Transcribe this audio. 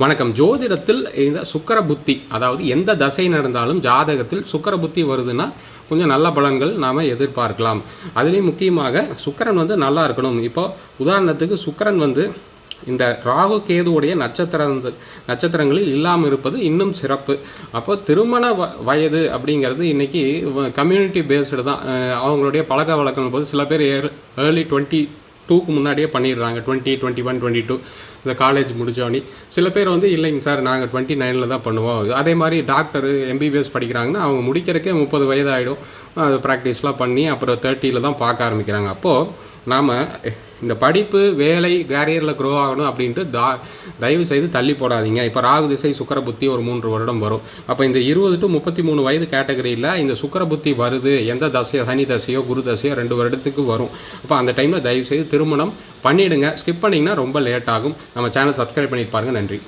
வணக்கம். ஜோதிடத்தில் இந்த சுக்கர புத்தி அதாவது எந்த தசை நடந்தாலும் ஜாதகத்தில் சுக்கர புத்தி வருதுன்னா கொஞ்சம் நல்ல பலன்கள் நாம் எதிர்பார்க்கலாம். அதுலேயும் முக்கியமாக சுக்கரன் வந்து நல்லா இருக்கணும். இப்போ உதாரணத்துக்கு சுக்கரன் வந்து இந்த ராகு கேதுவுடைய நட்சத்திர நட்சத்திரங்களில் இல்லாமல் இருப்பது இன்னும் சிறப்பு. அப்போ திருமண வ வயது அப்படிங்கிறது இன்றைக்கி கம்யூனிட்டி பேஸ்டு தான். அவங்களுடைய பழக்க வழக்கம் போது சில பேர் ஏர் ஏர்லி டுவெண்ட்டி டூக்கு முன்னாடியே பண்ணிடுறாங்க twenty twenty one twenty two இந்த காலேஜ் முடிஞ்சோன்னே சில பேர் வந்து இல்லைங்க சார் நாங்கள் டுவெண்ட்டி நைனில் தான் பண்ணுவோம். அதே மாதிரி டாக்டர் எம்பிபிஎஸ் படிக்கிறாங்கன்னா அவங்க முடிக்கிறக்கே முப்பது வயது ஆகிடும் அது ப்ராக்டிஸ்லாம் பண்ணி அப்புறம் தேர்ட்டியில் தான் பார்க்க ஆரம்பிக்கிறாங்க. அப்போது நாம் இந்த படிப்பு வேலை கேரியரில் க்ரோ ஆகணும் அப்படின்ட்டு தா தயவு செய்து தள்ளி போடாதீங்க. இப்போ ராகு திசை சுக்கர புத்தி ஒரு மூன்று வருடம் வரும். அப்போ இந்த இருபது டு முப்பத்தி மூணு வயது கேட்டகரியில் இந்த சுக்கர புத்தி வருது. எந்த தசையோ சனி தசையோ குரு தசையோ ரெண்டு வருடத்துக்கு வரும். அப்போ அந்த டைமில் தயவு செய்து திருமணம் பண்ணிவிடுங்க ஸ்கிப் பண்ணிங்கன்னா ரொம்ப லேட் ஆகும். நம்ம சேனல் சப்ஸ்கிரைப் பண்ணிட்டு பாருங்கள் நன்றி.